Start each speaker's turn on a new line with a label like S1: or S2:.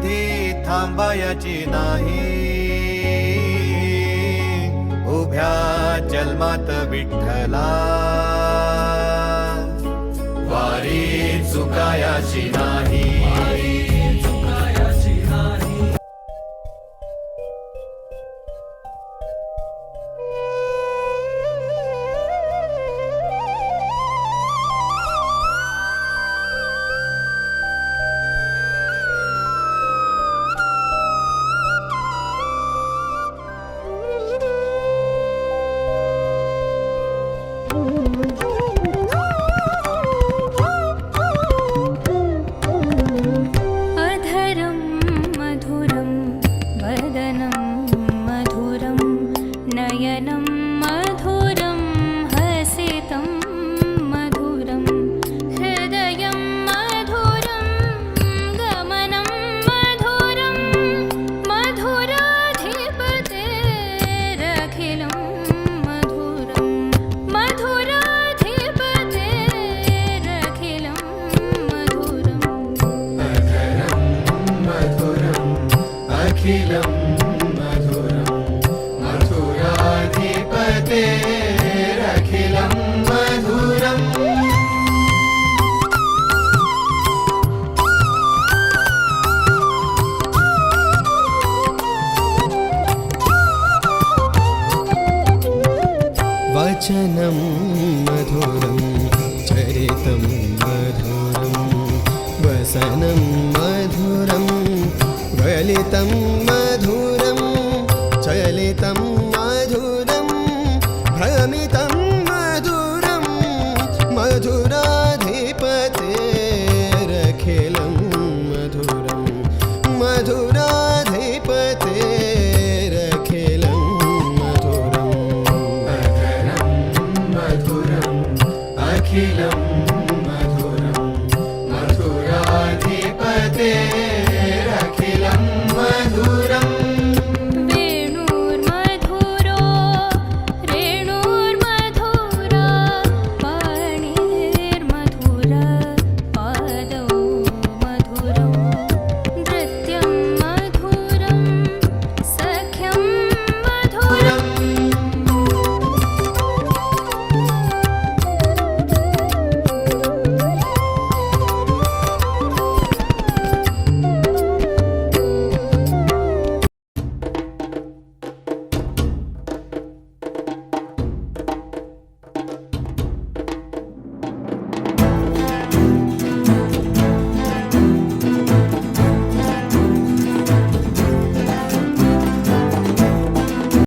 S1: कधी थांबायची नाही. उभ्या जन्मात विठ्ठला. वारी चुकायाची नाही.
S2: वचनं मधुरं चरितं मधुरं वसनं मधुरं गलितं